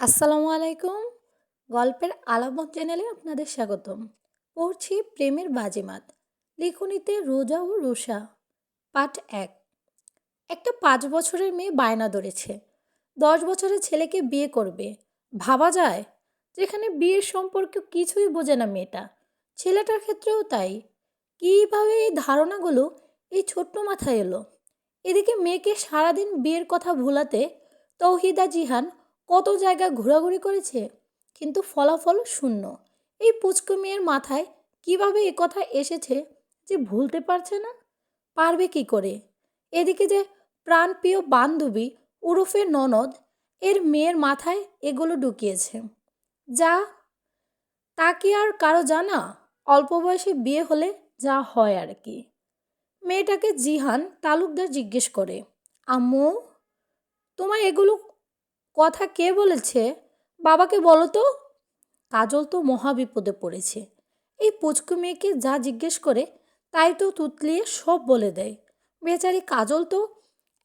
আসসালামু আলাইকুম। গল্পের আলামত চ্যানেলে আপনাদের স্বাগতম। পড়ছি প্রেমের বাজিমাত। লিখনিতে রোজা ও রোষা পাঠ এক। একটা পাঁচ বছরের মেয়ে বায়না ধরেছে। দশ বছরের ছেলেকে বিয়ে করবে। ভাবা যায়, যেখানে বিয়ের সম্পর্কে কিছুই বোঝে না মেয়েটা। ছেলেটার ক্ষেত্রেও তাই। কীভাবে এই ধারণাগুলো এই ছোট্ট মাথায় এলো? এদিকে মেয়েকে সারাদিন বিয়ের কথা ভুলাতে তৌহিদা জিহান কত জায়গা ঘোরাঘুরি করেছে, কিন্তু ফলাফল শূন্য। এই পুচকু মেয়ের মাথায় কীভাবে এ কথা এসেছে যে ভুলতে পারছে না? পারবে কি করে? এদিকে যে প্রাণপ্রিয় বান্ধবী উরফের ননদ, এর মেয়ের মাথায় এগুলো ঢুকিয়েছে। যা, তা কি আর কারও জানা? অল্প বয়সে বিয়ে হলে যা হয় আর কি। মেয়েটাকে জিহান তালুকদার জিজ্ঞেস করে, আম্মু, তোমায় এগুলো কথা কে বলেছে? বাবাকে বলো তো। কাজল তো মহাবিপদে পড়েছে। এই পুচকু মেয়েকে যা জিজ্ঞেস করে, তাই তো তুতলিয়ে সব বলে দেয়। বেচারি কাজল তো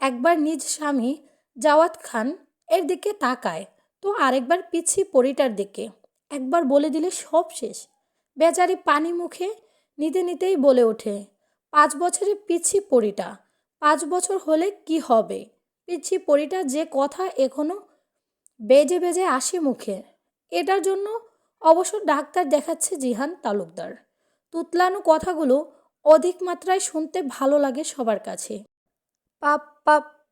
একবার নিজ স্বামী জাওয়াত খান এর দিকে তাকায়, তো আরেকবার পিছি পরিটার দিকে। একবার বলে দিলে সব শেষ। বেচারি পানি মুখে নিতে নিতেই বলে ওঠে, পাঁচ বছরের পিছি পরিটা, পাঁচ বছর হলে কি হবে? পিছি পরিটা যে কথা এখনও বেজে বেজে আসে মুখে। এটার জন্য অবশ্য ডাক্তার দেখাচ্ছে জিহান তালুকদার। তুতলানো কথাগুলো অধিক মাত্রায় শুনতে ভালো লাগে সবার কাছে।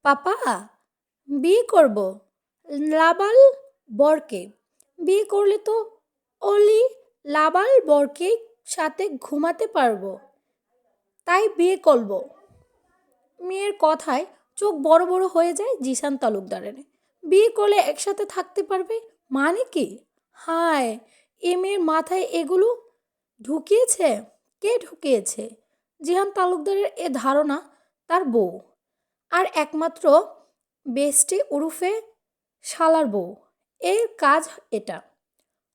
পাপা বিয়ে করব। লাবাল বরকে। বিয়ে করলে তো অলি লাবাল বরকে সাথে ঘুমাতে পারব। তাই বিয়ে করব। মেয়ের কথায় চোখ বড় বড় হয়ে যায় জিসান তালুকদারের। বিয়ে করলে একসাথে থাকতে পারবে? মানে কি? হায়, এ মেয়ের মাথায় এগুলো ঢুকিয়েছে? কে ঢুকিয়েছে? জিহান তালুকদারের এ ধারণা তার বউ। আর একমাত্র বেস্টি উরুফে শালার বউ। এর কাজ এটা।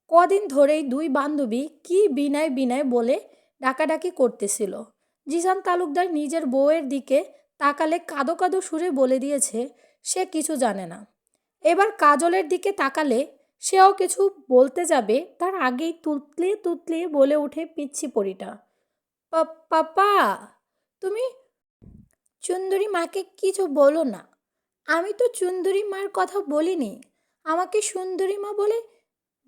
কদিন ধরেই দুই বান্ধবী কি বিনায় বিনায় বলে ডাকাডাকি করতেছিল। জিসান তালুকদার নিজের বউয়ের দিকে তাকালে কাদো কাদো সুরে বলে দিয়েছে, সে কিছু জানে না। এবার কাজলের দিকে তাকালে সেও কিছু বলতে যাবে, তার আগেই তুতলে তুতলে বলে ওঠে পিচ্ছি পরিটা। পাপা, তুমি চুন্দরী মাকে কিছু বলো না। আমি তো চুন্দরী মার কথা বলিনি। আমাকে সুন্দরী মা বলে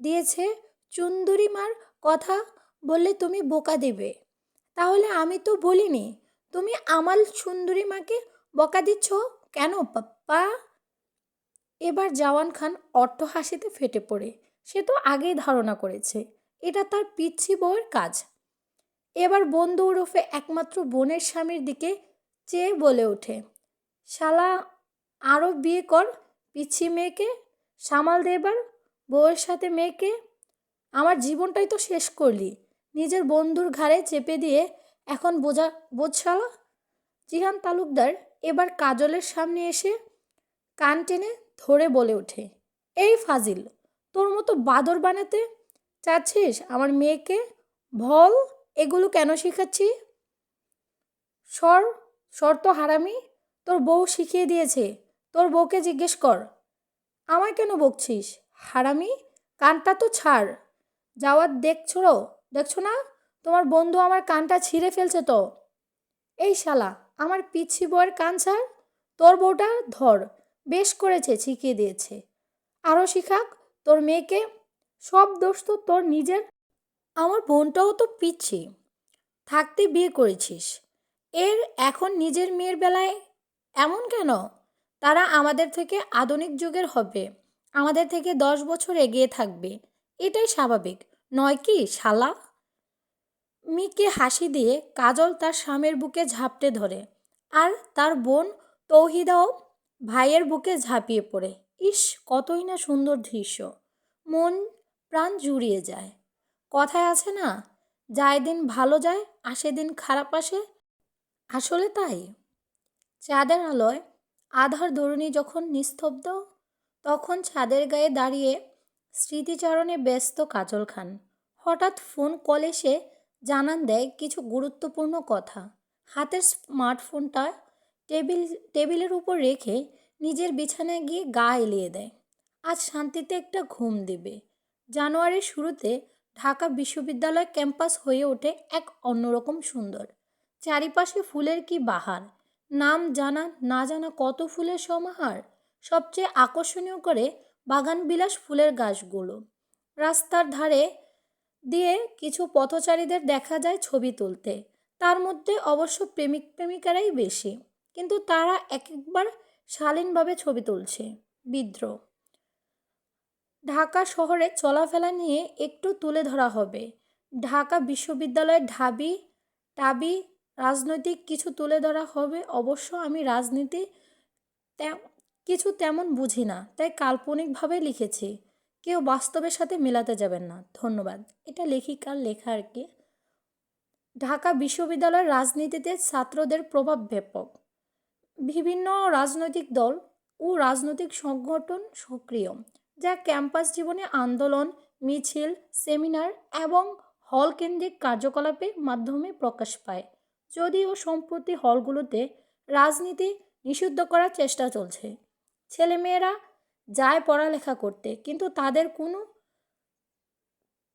দিয়েছে, চুন্দরী মার কথা বললে তুমি বোকা দেবে। তাহলে আমি তো বলিনি। তুমি আমার সুন্দরী মাকে বকা দিচ্ছ কেন, পাপ্পা? এবার জাওয়ান খান অট্ট হাসিতে ফেটে পড়ে। সে তো আগেই ধারণা করেছে, এটা তার পিচ্ছি বউয়ের কাজ। এবার বন্ধু ওরফে একমাত্র বোনের স্বামীর দিকে চেয়ে বলে ওঠে, শালা আরও বিয়ে কর, পিচ্ছি মেয়েকে সামাল দেবার বউয়ের সাথে মেয়েকে। আমার জীবনটাই তো শেষ করলি, নিজের বন্ধুর ঘাড়ে চেপে দিয়ে এখন বোঝা, বোঝ শালা। জিহান তালুকদার এবার কাজলের সামনে এসে কান টেনে ধরে বলে ওঠে, এই ফাজিল, তোর মতো বাদর বানাতে চাচ্ছিস আমার মেয়েকে? ভল এগুলো কেন শেখাচ্ছি? সর তো হারামি, তোর বউ শিখিয়ে দিয়েছে, তোর বউকে জিজ্ঞেস কর। আমায় কেন বকছিস? হারামি? কানটা তো ছাড়। যাওয়ার দেখছ দেখছ না? তোমার বন্ধু আমার কানটা ছিঁড়ে ফেলছে তো। এই শালা, আমার পিচ্ছি বউয়ের কান ছাড়, তোর বউটা ধর। বেশ করেছে, শিখিয়ে দিয়েছে। আরও শিখাক, তোর মেয়েকে সব দোষ তো তোর নিজের। আমার বোনটাও তো পিচ্ছি, থাকতে বিয়ে করেছিস। এর এখন নিজের মেয়ের বেলায় এমন কেন? তারা আমাদের থেকে আধুনিক যুগের হবে, আমাদের থেকে দশ বছর এগিয়ে থাকবে, এটাই স্বাভাবিক, নয় কি, শালা? মিকে হাসি দিয়ে কাজল তার স্বামীর বুকে ঝাপটে ধরে, আর তার বোন তৌহিদাও ভাইয়ের বুকে ঝাঁপিয়ে পড়ে। ইস, কতই না সুন্দর দৃশ্য। মন, প্রাণ জুড়িয়ে যায়। কথায় আছে না, যায় দিন ভালো যায়, আসে দিন খারাপ আসে। আসলে তাই। চাঁদের আলোয় আধার দরুণী যখন নিস্তব্ধ, তখন ছাদের গায়ে দাঁড়িয়ে স্মৃতিচারণে ব্যস্ত কাজল খান। হঠাৎ ফোন কল এসে জানান দেয় কিছু গুরুত্বপূর্ণ কথা। হাতের স্মার্টফোনটা টেবিল, টেবিলের উপর রেখে নিজের বিছানায় গিয়ে গা এলিয়ে দেয়। আজ শান্তিতে একটা ঘুম দিবে। জানুয়ারির শুরুতে ঢাকা বিশ্ববিদ্যালয় ক্যাম্পাস হয়ে ওঠে এক অন্যরকম সুন্দর। চারিপাশে ফুলের কি বাহার? নাম জানা, না জানা কত ফুলের সমাহার? সবচেয়ে আকর্ষণীয় করে বাগানবিলাস ফুলের গাছগুলো। রাস্তার ধারে দিয়ে কিছু পথচারীদের দেখা যায় ছবি তুলতে। তার মধ্যে অবশ্য প্রেমিক প্রেমিকারাই বেশি। কিন্তু তারা এক একবার শালীনভাবে ছবি তুলছে। বিদ্রোহ। ঢাকা শহরে চলাফেরা নিয়ে একটু তুলে ধরা হবে। ঢাকা বিশ্ববিদ্যালয়ের ঢাবি, টাবি, রাজনৈতিক কিছু তুলে ধরা হবে। অবশ্য আমি রাজনীতি কিছু তেমন বুঝি না, তাই কাল্পনিকভাবে লিখেছি। কেউ বাস্তবের সাথে মেলাতে যাবেন না। ধন্যবাদ। এটা লেখিকার লেখা আর কি। ঢাকা বিশ্ববিদ্যালয়ের রাজনীতিতে ছাত্রদের প্রভাব ব্যাপক। বিভিন্ন রাজনৈতিক দল ও রাজনৈতিক সংগঠন সক্রিয়, যা ক্যাম্পাস জীবনে আন্দোলন, মিছিল, সেমিনার এবং হল কেন্দ্রিক কার্যকলাপের মাধ্যমে প্রকাশ পায়। যদিও সম্প্রতি হলগুলোতে রাজনীতি নিষিদ্ধ করার চেষ্টা চলছে। ছেলেমেয়েরা যায় পড়ালেখা করতে, কিন্তু তাদের কোনো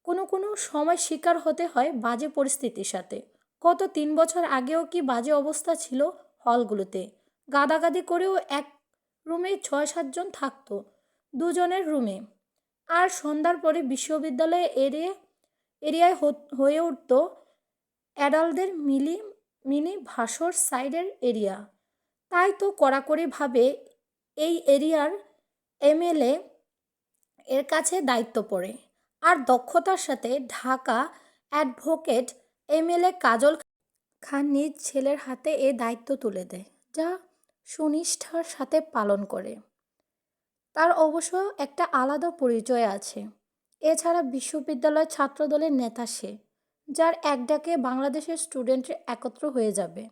কোনো কোনো সময় শিকার হতে হয় বাজে পরিস্থিতির সাথে। গত তিন বছর আগেও কি বাজে অবস্থা ছিল হলগুলোতে? গাদাগাদি করেও এক রুমে ছয় সাতজন থাকতো, দুজনের রুমে। আর সন্ধ্যার পরে বিশ্ববিদ্যালয়ে এরিয়া এরিয়ায় হয়ে উঠত অ্যাডাল্টদের মিলি, মিনি ভাসর সাইডের এরিয়া। তাই তো কড়াকড়িভাবে এই এরিয়ার এমএলএ এর কাছে দায়িত্ব পড়ে। আর দক্ষতার সাথে ঢাকা অ্যাডভোকেট এমএলএ কাজল খান নিজ ছেলের হাতে এ দায়িত্ব তুলে দেয়, যা সুনিষ্ঠার সাথে পালন করে। তার অবশ্য একটা আলাদা পরিচয় আছে। এছাড়া বিশ্ববিদ্যালয় ছাত্রদলের নেতা সে, যার এক ডাকে বাংলাদেশের স্টুডেন্টরা একত্র হয়ে যাবে।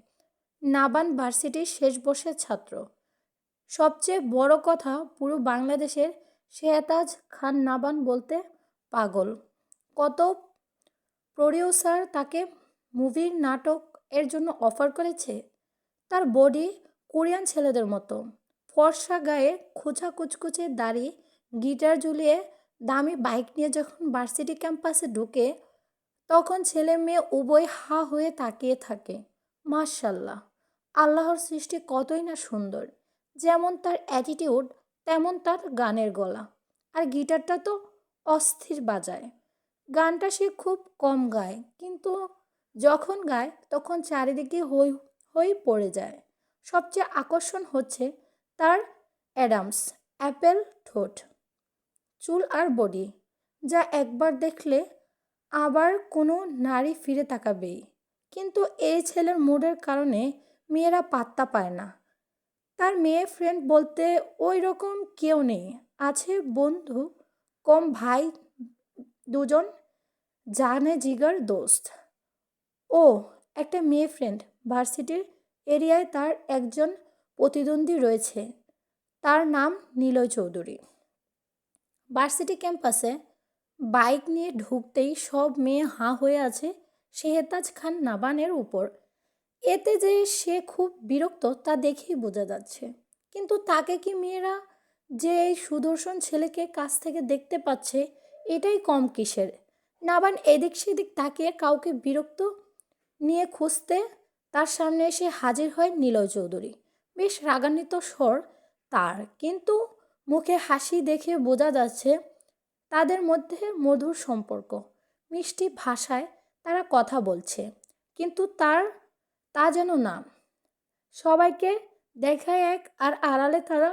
নাবান ভার্সিটির শেষ বর্ষের ছাত্র। সবচেয়ে বড় কথা, পুরো বাংলাদেশের শেহতাজ খান নাবান বলতে পাগল। কত প্রডিউসার তাকে মুভির নাটক এর জন্য অফার করেছে? তার বডি কোরিয়ান ছেলেদের মতো। ফর্সা গায়ে খোঁচা কুচকুচে দাড়ি, গিটার ঝুলিয়ে দামি বাইক নিয়ে যখন ভার্সিটি ক্যাম্পাসে ঢুকে, তখন ছেলে মেয়ে উভয় হা হয়ে তাকিয়ে থাকে। মার্শাল্লাহ আল্লাহর সৃষ্টি কতই না সুন্দর। যেমন তার অ্যাটিটিউড তেমন তার গানের গলা। আর গিটারটা তো অস্থির বাজায়। গানটা সে খুব কম গায়, কিন্তু যখন গায়, তখন চারিদিকে হই হই পড়ে যায়। সবচেয়ে আকর্ষণ হচ্ছে তার অ্যাডামস, অ্যাপেল ঠোঁট, চুল আর বডি, যা একবার দেখলে আবার কোনো নারী ফিরে তাকাবেই। কিন্তু এই ছেলের মুডের কারণে মেয়েরা পাত্তা পায় না। তার মেয়ে ফ্রেন্ড বলতে ওই রকম কেউ নেই, আছে বন্ধু, কম ভাই দুজন, জানে জিগার দোস্ত। ও, একটা মেয়ে ফ্রেন্ড, ভার্সিটির এরিয়ায় তার একজন প্রতিদ্বন্দ্বী রয়েছে। তার নাম নীলয় চৌধুরী। ভার্সিটি ক্যাম্পাসে বাইক নিয়ে ঢুকতেই সব মেয়ে হাঁ হয়ে আছে শেহতাজ খান নাবানের উপর। এতে যে সে খুব বিরক্ত তা দেখেই বোঝা যাচ্ছে। কিন্তু তাকে কি মেয়েরা যে এই সুদর্শন ছেলেকে কাছ থেকে দেখতে পাচ্ছে, এটাই কম কিসের? নাবান এদিক সেদিক তাকিয়ে কাউকে বিরক্ত নিয়ে খুঁজতে তার সামনে এসে হাজির হয় নীলয় চৌধুরী। বেশ রাগান্বিত স্বর তার, কিন্তু মুখে হাসি দেখে বোঝা যাচ্ছে তাদের মধ্যে মধুর সম্পর্ক। মিষ্টি ভাষায় তারা কথা বলছে, কিন্তু তার তা যেন না। সবাইকে দেখায় এক আর আড়ালে তারা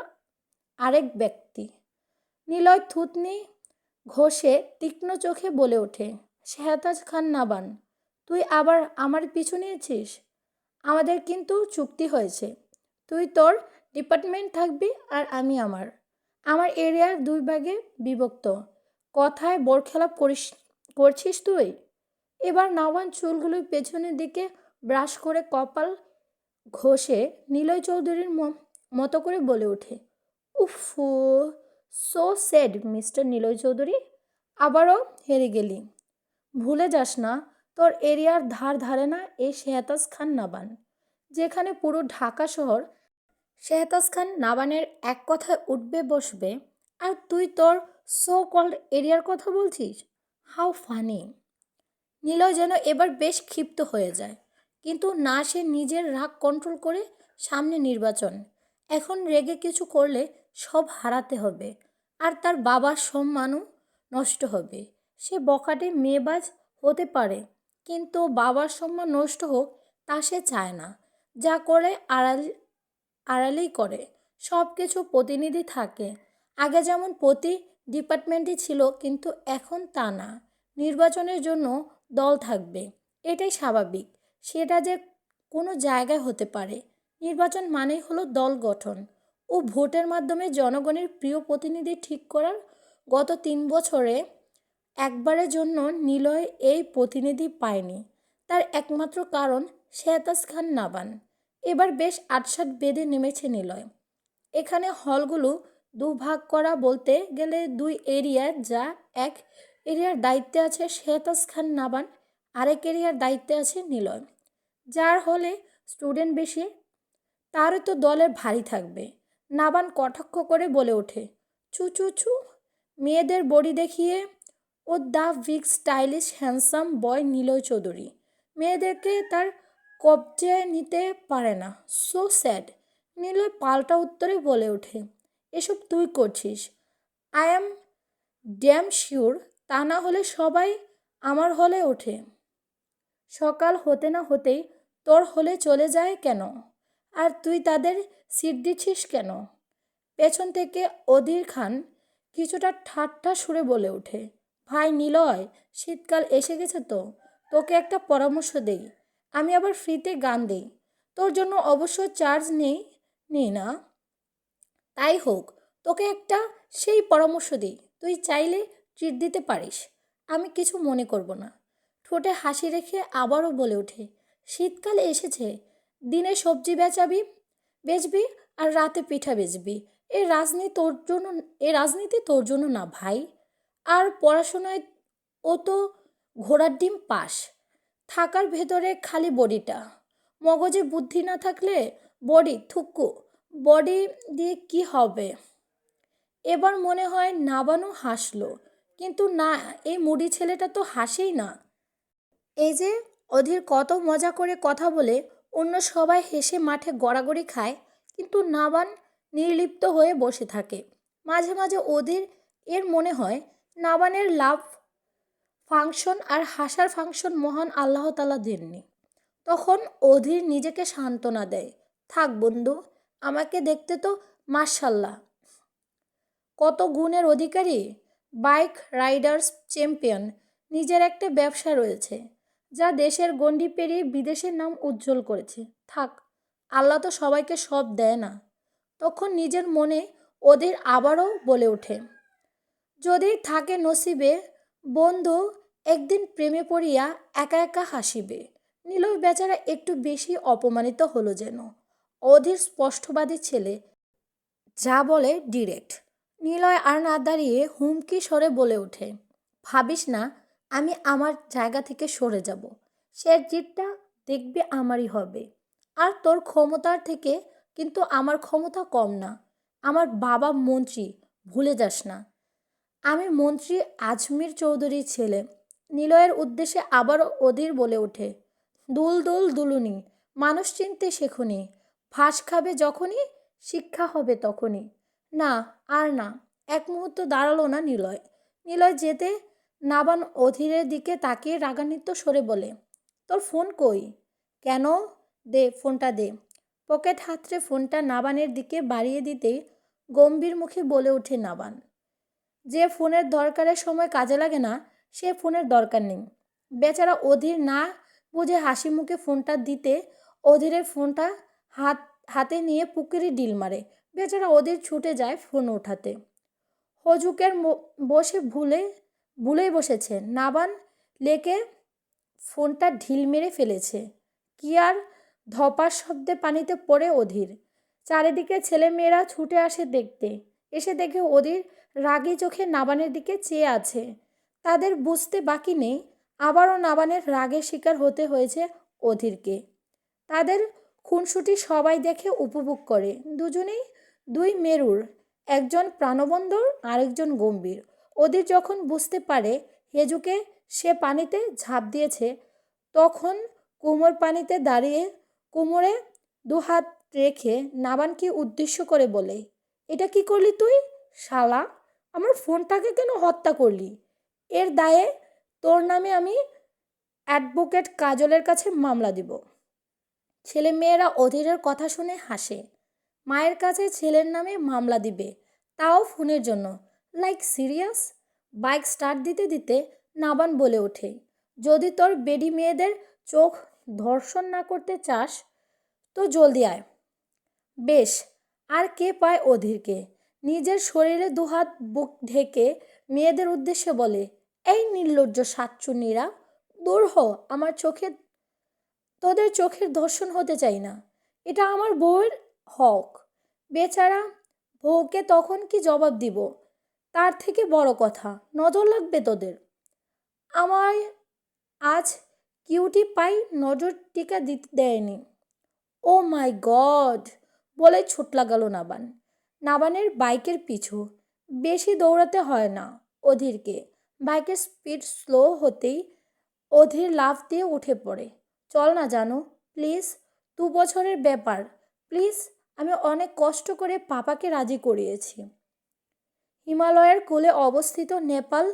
আরেক ব্যক্তি। নিলয় থুতনি ঘষে তীক্ষ্ণ চোখে বলে ওঠে, শেহতাজ খান নাবান, তুই আবার আমার পিছু নিয়েছিস? আমাদের কিন্তু চুক্তি হয়েছে। তুই তোর ডিপার্টমেন্ট থাকবি আর আমি আমার। আমার এরিয়ার দুই ভাগে বিভক্ত। কথায় বরখেলাপ করিস, করছিস তুই? এবার নাওয়ান চুলগুলো পেছনের দিকে ব্রাশ করে কপাল ঘষে নীলয় চৌধুরীর মতো করে বলে ওঠে, UFO so sad mister Niloy Chowdhury. আবারও হেরে গেলি। ভুলে যাস না তোর এরিয়ার ধার ধারে না এই শেহতাজ খান নাবান। যেখানে পুরো ঢাকা শহর শেহতাজ খান নাবানের এক কথায় উঠবে, বসবে। আর তুই তোর সো কল্ড এরিয়ার কথা বলছিস? How funny. নিলয় যেন এবার বেশ ক্ষিপ্ত হয়ে যায়। কিন্তু না, সে নিজের রাগ কন্ট্রোল করে সামনে নির্বাচন। এখন রেগে কিছু করলে সব হারাতে হবে। আর তার বাবার সম্মানও নষ্ট হবে। সে বকাটে মেয়েবাজ হতে পারে। কিন্তু বাবার সম্মান নষ্ট হোক তা সে চায় না। যা করে আড়াল, আড়ালেই করে। সব কিছু প্রতিনিধি থাকে। আগে যেমন প্রতি ডিপার্টমেন্টই ছিল কিন্তু এখন তা না। নির্বাচনের জন্য দল থাকবে। এটাই স্বাভাবিক। সেটা যে কোনো জায়গায় হতে পারে। নির্বাচন মানেই হলো দল গঠন ও ভোটের মাধ্যমে জনগণের প্রিয় প্রতিনিধি ঠিক করার গত তিন বছরে একবারের জন্য নিলয় এই প্রতিনিধি পায়নি। তার একমাত্র কারণ শেহতাজ খান নাবান। এবার বেশ আটসাট বেঁধে নেমেছে নিলয়। এখানে হলগুলো দুভাগ করা বলতে গেলে দুই এরিয়া যা এক এরিয়ার দায়িত্বে আছে শেহতাজ খান নাবান, আরেক এরিয়ার দায়িত্বে আছে নিলয়। যার হলে স্টুডেন্ট বেশি তারও তো দলের ভারী থাকবে। নাবান কটাক্ষ করে বলে ওঠে চু চু চু মেয়েদের বডি দেখিয়ে ও the big stylish handsome boy Niloy Chowdhury. মেয়েদেরকে তার কবজে নিতে পারে না। So sad. নিলয় পাল্টা উত্তরে বলে ওঠে, এসব তুই করছিস। আই অ্যাম ড্যাম শিওর, তা না হলে সবাই আমার হলে ওঠে। সকাল হতে না হতেই তোর হলে চলে যায় কেন? আর তুই তাদের সিট দিচ্ছিস কেন? পেছন থেকে অধীর খান কিছুটা ঠাট্টা সুরে বলে ওঠে ভাই নিলয়, শীতকাল এসে গেছে তো? তোকে একটা পরামর্শ দেই। আমি আবার ফ্রিতে গান দেই। তোর জন্য অবশ্য চার্জ নেই নেই না? তাই হোক, তোকে একটা সেই পরামর্শ দিই। তুই চাইলে ট্রিট দিতে পারিস। আমি কিছু মনে করব না। ঠোঁটে হাসি রেখে আবারও বলে ওঠে, শীতকাল এসেছে। দিনে সবজি বেচাবি, বেচবি আর রাতে পিঠা বেচবি। এই রাজনীতি তোর জন্য, এ রাজনীতি তোর জন্য না ভাই। আর পড়াশোনায় ও তো ঘোড়ার ডিম পাস। থাকার ভেতরে খালি বডিটা। মগজে বুদ্ধি না থাকলে বডি থুকু, বডি দিয়ে কি হবে? এবার মনে হয় নাবানও হাসলো, কিন্তু না, এই মুডি ছেলেটা তো হাসেই না। এই যে অধীর কত মজা করে কথা বলে, অন্য সবাই হেসে মাঠে গড়াগড়ি খায়, কিন্তু নাবান নির্লিপ্ত হয়ে বসে থাকে। মাঝে মাঝে অধীর এর মনে হয় নাবানের লাভ ফাংশন আর হাসার ফাংশন মহান আল্লাহ তালা দেননি। তখন অধীর নিজেকে সান্ত্বনা দেয়, থাক বন্ধু, আমাকে দেখতে তো মার্শাল্লাহ কত গুণের অধিকারী? বাইক রাইডার্স চ্যাম্পিয়ন, নিজের একটা ব্যবসা রয়েছে, যা দেশের গণ্ডি পেরিয়ে বিদেশের নাম উজ্জ্বল করেছে। থাক, আল্লাহ তো সবাইকে সব দেয় না। তখন নিজের মনে ওদের আবারও বলে ওঠে যদি থাকে নসিবে, বন্ধু একদিন প্রেমে পড়িয়া একা একা হাসিবে। নীলয় বেচারা একটু বেশি অপমানিত হলো যেন। অধীর স্পষ্টবাদী ছেলে, যা বলে ডিরেক্ট। নিলয় আর না দাঁড়িয়ে হুমকি সরে বলে ওঠে, ভাবিস না, আমি আমার জায়গা থেকে সরে যাব। সে জিতটা দেখবে আমারই হবে। আর তোর ক্ষমতার থেকে কিন্তু আমার ক্ষমতা কম না। আমার বাবা মন্ত্রী, ভুলে যাস না। আমি মন্ত্রী আজমির চৌধুরীর ছেলে। নিলয়ের উদ্দেশ্যে আবারও অধীর বলে ওঠে, দুল দুল দুলুনি, মানুষ চিনতে শেখুনি, ফাঁস খাবে যখনই, শিক্ষা হবে তখনই। না, আর না, এক মুহূর্ত দাঁড়াল না নিলয়। নিলয় যেতে নাবান অধীরের দিকে তাকিয়ে রাগান্বিত সরে বলে, তোর ফোন কই? কেন? দে, ফোনটা দে। পকেট হাতড়ে ফোনটা নাবানের দিকে বাড়িয়ে দিতেই গম্ভীর মুখে বলে ওঠে নাবান। যে ফোনের দরকারের সময় কাজে লাগে না, সে ফোনের দরকার নেই। বেচারা অধীর না বুঝে হাসি মুখে ফোনটা দিতে, অধীরের ফোনটা হাত, হাতে নিয়ে পুকুরে ডিল মারে। বেচারা অধীর ছুটে যায় ফোন ওঠাতে। হজুকের বসে ভুলে, ভুলেই বসেছে। নাবান লেকে ফোনটা ঢিল মেরে ফেলেছে। কি আর ধপার শব্দে পানিতে পড়ে অধীর। চারিদিকে ছেলেমেয়েরা ছুটে আসে দেখতে। এসে দেখে অধীর রাগী চোখে নাবানের দিকে চেয়ে আছে। তাদের বুঝতে বাকি নেই, আবারও নাবানের রাগের শিকার হতে হয়েছে অধীরকে। তাদের খুনসুটি সবাই দেখে উপভোগ করে। দুজনেই দুই মেরুর, একজন প্রাণবন্দর, আরেকজন গম্ভীর। ওদের যখন বুঝতে পারে হেজুকে সে পানিতে ঝাঁপ দিয়েছে, তখন কুমোর পানিতে দাঁড়িয়ে কুমোরে দুহাত রেখে নাবানকে উদ্দেশ্য করে বলে, এটা কি করলি তুই, শালা? আমার ফোনটাকে কেন হত্যা করলি? এর দায়ে তোর নামে আমি অ্যাডভোকেট কাজলের কাছে মামলা দিব। ছেলে মেয়েরা অধীরের কথা শুনে হাসে। মায়ের কাছে ছেলের নামে মামলা দিবে, তাও ফোনের জন্য। Like, serious? বাইক স্টার্ট দিতে দিতে নাবান বলে ওঠে। যদি তোর বেডি মেয়েদের চোখ ধর্ষণ না করতে চাস, তো জলদি আয়। বেশ, আর কে পায় অধীরকে? নিজের শরীরে দুহাত বুক ঢেকে মেয়েদের উদ্দেশ্যে বলে, এই নির্লজ্জ সাতচুন্নিরা দূর হ, আমার চোখে তোদের চোখের দর্শন হতে চাই না। এটা আমার বউয়ের হক। বেচারা বউকে তখন কি জবাব দিব? তার থেকে বড় কথা, নজর লাগবে তোদের। আমায় আজ কিউটি পাই নজর টিকা দিতে দেয়নি। Oh my god! বলে ছুট লাগালো নাবান। নাবানের বাইকের পিছু। বেশি দৌড়াতে হয় না অধীরকে। বাইকের স্পিড স্লো হতেই অধীর লাফ দিয়ে উঠে পড়ে। চল না জানো, প্লিজ। দু বছরের ব্যাপার। প্লিজ, আমি অনেক কষ্ট করে পাপাকে রাজি করিয়েছি। হিমালয়ের কোলে অবস্থিত নেপাল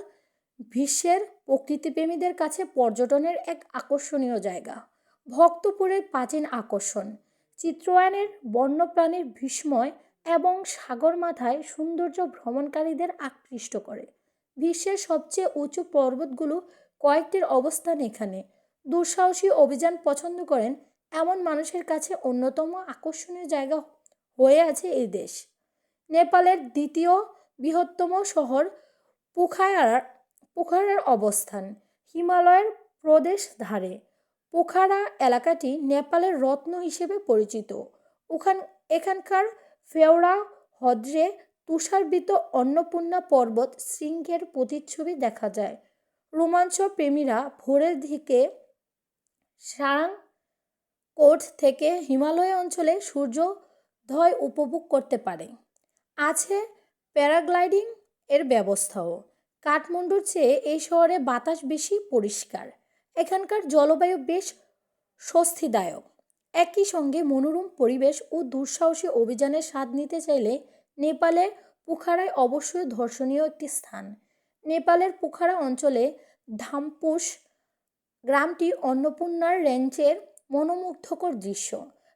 বিশ্বের প্রকৃতিপ্রেমীদের কাছে পর্যটনের এক আকর্ষণীয় জায়গা। ভক্তপুরের প্রাচীন আকর্ষণ। চিত্রয়ানের বন্যপ্রাণীর বিস্ময় এবং সাগর মাথায় সৌন্দর্য ভ্রমণকারীদের আকৃষ্ট করে। বিশ্বের সবচেয়ে উঁচু পর্বতগুলো কয়েকটির অবস্থান এখানে। দুঃসাহসী অভিযান পছন্দ করেন এমন মানুষের কাছে অন্যতম আকর্ষণীয় জায়গা হয়ে আছে এই দেশ। নেপালের দ্বিতীয় বৃহত্তম শহর পোখারার পোখারার অবস্থান, হিমালয়ের প্রদেশ ধারে পোখারা এলাকাটি নেপালের রত্ন হিসেবে পরিচিত। ওখান, এখানকার ফেওড়া হ্রদে তুষারবৃত অন্নপূর্ণা পর্বত শৃঙ্গের প্রতিচ্ছবি দেখা যায়। রোমাঞ্চ প্রেমীরা ভোরের দিকে সারাং কোট থেকে হিমালয় অঞ্চলে সূর্যোদয় উপভোগ করতে পারে। আছে প্যারাগ্লাইডিং এর ব্যবস্থাও। কাঠমান্ডুর চেয়ে এই শহরে বাতাস বেশি পরিষ্কার। এখানকার জলবায়ু বেশ স্বস্তিদায়ক। একই সঙ্গে মনোরম পরিবেশ ও দুঃসাহসী অভিযানের স্বাদ নিতে চাইলে নেপালের পুখারায় অবশ্যই ধর্ষণীয় একটি স্থান। নেপালের পুখারা অঞ্চলে ধামপুস গ্রামটি অন্নপূর্ণার রেঞ্চের মনোমুগ্ধকর দৃশ্য।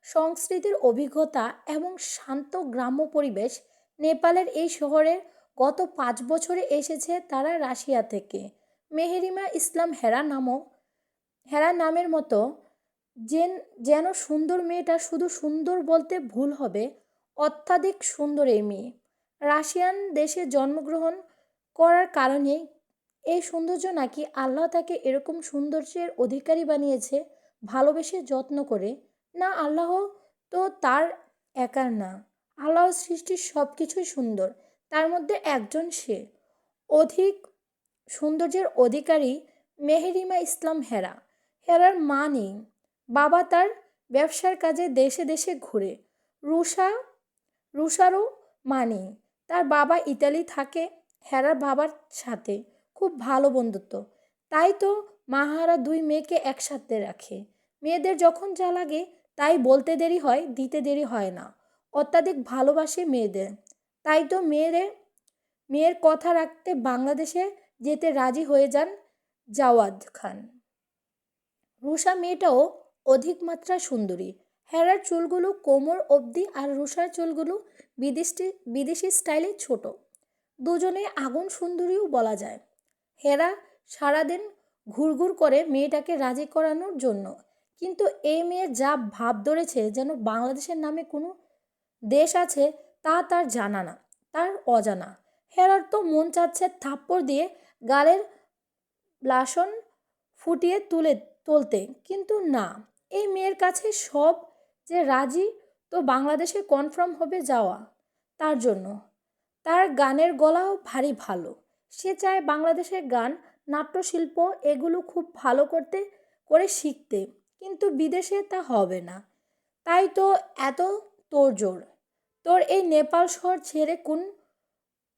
সংস্কৃতির অভিজ্ঞতা এবং শান্ত গ্রাম্য পরিবেশ নেপালের এই শহরের গত পাঁচ বছরে এসেছে তারা রাশিয়া থেকে। মেহেরিমা ইসলাম হেরা নামক, হেরা নামের মতো যেন যেন সুন্দর মেয়েটা শুধু সুন্দর বলতে ভুল হবে, অত্যাধিক সুন্দর এই মেয়ে। রাশিয়ান দেশে জন্মগ্রহণ করার কারণে এই সৌন্দর্য নাকি আল্লাহ তাকে এরকম সৌন্দর্যের অধিকারী বানিয়েছে, ভালোবেসে যত্ন করে? না, আল্লাহ তো তার একার না। আল্লাহর সৃষ্টির সব কিছুই সুন্দর, তার মধ্যে একজন সে। অধিক সৌন্দর্যের অধিকারী মেহেরিমা ইসলাম হেরা। হেরার মা নেই। বাবা তার ব্যবসার কাজে দেশে দেশে ঘুরে। রুষা রুষারও মা নেই তার বাবা ইতালি থাকে, হেরার বাবার সাথে, খুব ভালো বন্ধুত্ব। তাই তো মাহারা দুই মেয়েকে একসাথে রাখে। মেয়েদের যখন যা লাগে, তাই বলতে দেরি হয়, দিতে দেরি হয় না। অত্যাধিক ভালোবাসে মেয়েদের। তাই তো মেয়েদের, মেয়ের কথা রাখতে বাংলাদেশে যেতে রাজি হয়ে যান জাওয়াদ খান। রুষা মেয়েটাও অধিক মাত্রা সুন্দরী। হেরার চুলগুলো কোমর অবধি আর রুষার চুলগুলো বিদেশি বিদেশি স্টাইলে ছোট। দুজনে আগুন সুন্দরীও বলা যায়। হেরা সারাদিন ঘুরঘুর করে মেয়েটাকে রাজি করানোর জন্য। কিন্তু এই মেয়ে যা ভাব ধরেছে যেন বাংলাদেশের নামে কোনো দেশ আছে তা তার জানা না, তার অজানা। হেরার তো মন চাচ্ছে থাপ্পড় দিয়ে গালের ব্লাসন ফুটিয়ে তুলে তুলতে কিন্তু না। এই মেয়ের কাছে সব যে রাজি, তো বাংলাদেশে কনফার্ম হবে যাওয়া। তার জন্য। তার গানের গলাও ভারী ভালো। সে চায় বাংলাদেশের গান, নাট্যশিল্প এগুলো খুব ভালো করতে, করে শিখতে। কিন্তু বিদেশে তা হবে না। তাই তো এত তোর জোর তোর এই নেপাল শহর ছেড়ে কোন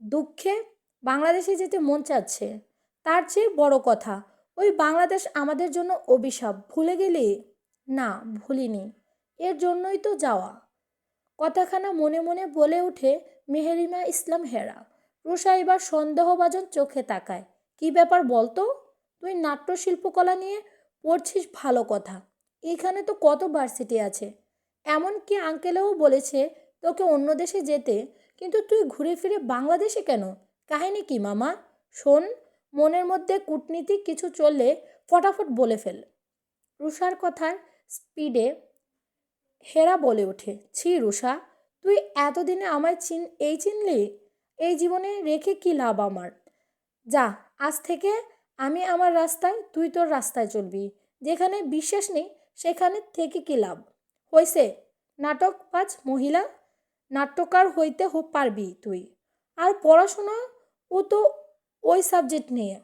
দুঃখে বাংলাদেশে যেতে মন চাচ্ছে? তার চেয়ে বড় কথা ওই বাংলাদেশ আমাদের জন্য অভিশাপ, ভুলে গেলি? না, ভুলিনি। এর জন্যই তো যাওয়া। কথাখানা মনে মনে বলে ওঠে মেহেরিমা ইসলাম হেরা। রুষা এবার সন্দেহভাজন চোখে তাকায়। কি ব্যাপার বলতো? তুই নাট্য শিল্পকলা নিয়ে পড়ছিস ভালো কথা। এখানে তো কত ভার্সিটি আছে। এমনকি আঙ্কেলেও বলেছে তোকে অন্য দেশে যেতে, কিন্তু তুই ঘুরে ফিরে বাংলাদেশে কেন? কাহিনী কি মামা? শোন। মনের মধ্যে কূটনীতি কিছু চললে ফটাফট বলে ফেল। রুষার কথার স্পিডে হেরা বলে ওঠে, ছি রুষা, তুই এতদিনে আমায় চিন, এই চিনলি? এই জীবনে রেখে কি লাভ আমার? যা, আজ থেকে আমি আমার রাস্তায়, তুই তোর রাস্তায় চলবি। যেখানে বিশ্বাস নেই, সেখানে থেকে কি লাভ? হয়েছে নাটক পাঁচ মহিলা, নাট্যকার হইতে পারবি তুই। আর পড়াশোনা ও তো ওই সাবজেক্ট নিয়ে।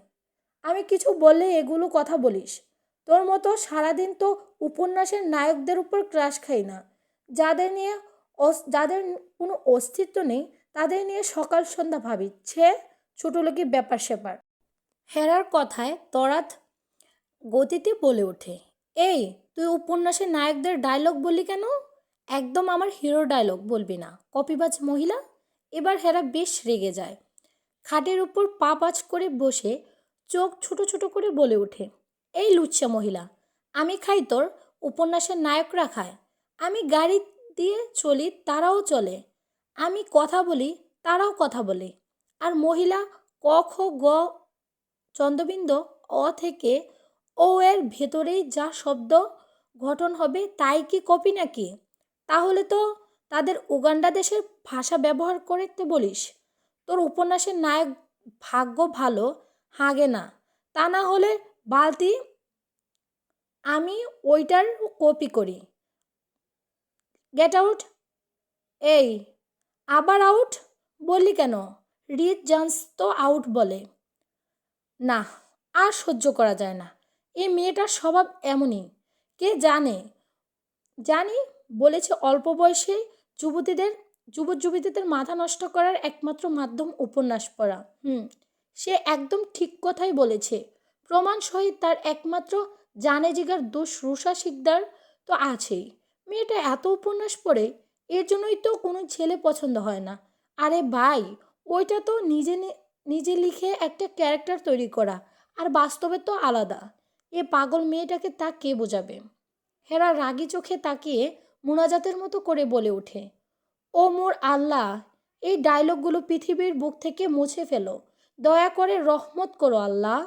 আমি কিছু বললে এগুলো কথা বলিস। তোর মতো সারাদিন তো উপন্যাসের নায়কদের উপর ক্রাশ খাই না। যাদের নিয়ে যাদের কোনো অস্তিত্ব নেই, তাদের নিয়ে সকাল সন্ধ্যা ভাবি, ছে, ছোটো লোকি ব্যাপার স্যাপার। হেরার কথায় তরাত গতিতে বলে ওঠে, এই, তুই উপন্যাসের নায়কদের ডায়লগ বললি কেন? একদম আমার হিরো ডায়লগ বলবি না। কপিবাজ মহিলা? এবার হেরা বেশ রেগে যায়। খাটের উপর পা পাঁচ করে বসে চোখ ছোট ছোট করে বলে ওঠে, এই লুচ্ছা মহিলা, আমি খাই তোর উপন্যাসের নায়করা খায়, আমি গাড়ি দিয়ে চলি তারাও চলে, আমি কথা বলি তারাও কথা বলে, আর মহিলা ক খ গ চন্দ্রবিন্দ অ থেকে ও এর ভেতরেই যা শব্দ গঠন হবে তাই কি কপি নাকি? তাহলে তো তাদের উগান্ডা দেশের ভাষা ব্যবহার করতে বলিস। তোর উপন্যাসের নায়ক ভাগ্য ভালো, হাগে না। তা না হলে বালতি আমি ওইটার কপি করি। Get out? এই, আবার আউট? বললি কেন? রিচ জান্স তো আউট বলে। না, আর সহ্য করা যায় না। এই মেয়েটার স্বভাব এমনই। কে জানে? জানি, বলেছে অল্প বয়সে যুবতীদের যুবক যুবতীদের মাথা নষ্ট করার একমাত্র মাধ্যম উপন্যাস পড়া। হুম, সে একদম ঠিক কথাই বলেছে। প্রমাণ সহিত তার একমাত্র জানে জিগার দোষ রুষা শিকদার তো আছেই। মেয়েটা এত উপন্যাস পড়ে, এর জন্যই তো কোনো ছেলে পছন্দ হয় না। আরে ভাই, ওইটা তো নিজে নিজে লিখে একটা ক্যারেক্টার তৈরি করা, আর বাস্তবে তো আলাদা। এ পাগল মেয়েটাকে তা কে বোঝাবে? হেরা রাগি চোখে তাকিয়ে মুনাজাতের মতো করে বলে ওঠে। ও মোর আল্লাহ, এই ডায়লগগুলো পৃথিবীর বুক থেকে মুছে ফেলো। দয়া করে রহমত করো আল্লাহ।